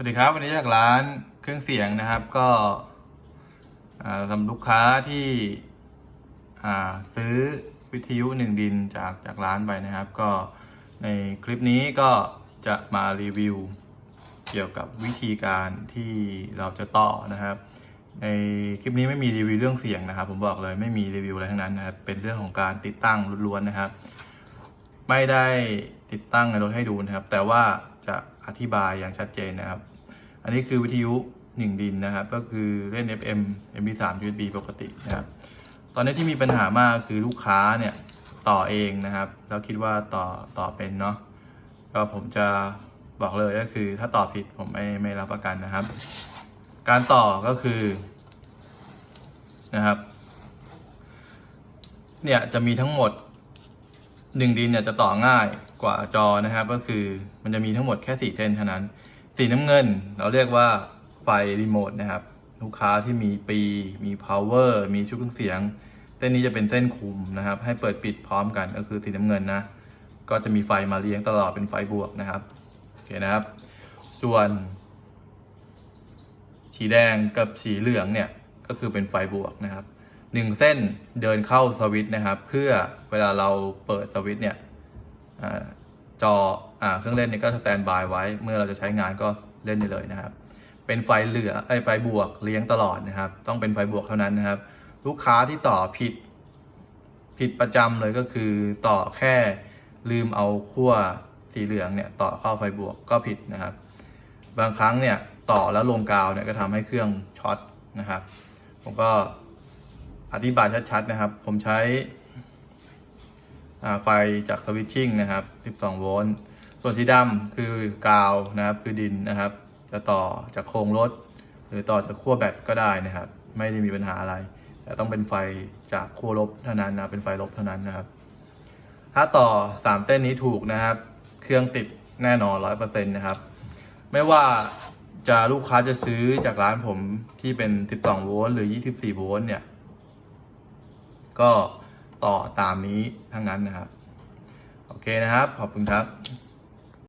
สวัสดีครับวันนี้จากร้านเครื่องเสียงนะครับก็สำหรับลูกค้าที่ซื้อวิทยุหนึ่งดินจากจากร้านไปนะครับ ก็ในคลิปนี้ก็จะมารีวิว เกี่ยวกับวิธีการที่เราจะต่อนะครับ ในคลิปนี้ไม่มีรีวิวเรื่องเสียงนะครับ ผมบอกเลยไม่มีรีวิวอะไรทั้งนั้นนะครับเป็นเรื่องของการติดตั้งล้วนๆนะครับ ไม่ได้ติดตั้งในรถให้ดูนะครับ แต่ว่า จะอธิบายอย่างชัดเจนนะครับ อันนี้คือวิทยุหนึ่งดินนะครับ ก็คือเล่น FM MP3 USB ปกตินะครับ ตอนนี้ที่มีปัญหามากคือลูกค้าเนี่ยต่อเองนะครับแล้วคิดว่าต่อต่อเป็นเนาะก็ผมจะบอกเลยก็คือถ้าต่อผิดผมไม่ไม่รับประกันนะครับ การต่อก็คือนะครับ เนี่ยจะมีทั้งหมด หนึ่งดินเนี่ยจะต่อง่ายกว่าจอนะครับ ก็คือมันจะมีทั้งหมดแค่สี่เส้นเท่านั้น สีน้ำเงินเราเรียกว่าไฟรีโมทนะครับ ลูกค้าที่มีปีมี power มีชุดเครื่องเสียง เส้นนี้จะเป็นเส้นคุมนะครับ ให้เปิดปิดพร้อมกันก็คือสีน้ำเงินนะ ก็จะมีไฟมาเลี้ยงตลอดเป็นไฟบวกนะครับโอเคนะครับ ส่วนสีแดงกับสีเหลืองเนี่ยก็คือเป็นไฟบวกนะครับ หนึ่งเส้นเดินเข้าสวิตช์นะครับ เพื่อเวลาเราเปิดสวิตช์เนี่ยอจออเครื่องเล่นเนี่ยก็สแตนบายไว้ เมื่อเราจะใช้งานก็เล่นได้เลยนะครับ เป็นไฟเหลือไอ้ไฟบวกเลี้ยงตลอดนะครับ ต้องเป็นไฟบวกเท่านั้นนะครับ ลูกค้าที่ต่อผิดผิดประจำเลยก็คือต่อแค่ลืมเอาขั้วสีเหลืองเนี่ยต่อเข้าไฟบวกก็ผิดนะครับ บางครั้งเนี่ยต่อแล้วลงกาวเนี่ยก็ทำให้เครื่องช็อตนะครับ ผมก็ อธิบายชัดๆนะครับ ผมใช้ไฟจากสวิตชิ่งนะครับ 12 โวลต์ ส่วนสีดำคือกาวนะครับ คือดินนะครับ จะต่อจากโครงรถ หรือต่อจากขั้วแบตก็ได้นะครับ ไม่ได้มีปัญหาอะไร แต่ต้องเป็นไฟจากขั้วลบเท่านั้นนะ เป็นไฟลบเท่านั้นนะครับ ถ้าต่อสามเส้นนี้ถูกนะครับ เครื่องติดแน่นอนร้อยเปอร์เซ็นต์นะครับ ไม่ว่าจะลูกค้าจะซื้อจากร้านผมที่เป็น 12 โวลต์ หรือ 24 โวลต์เนี่ย ก็ต่อตามนี้ทั้งนั้นนะครับ โอเคนะครับ ขอบคุณครับ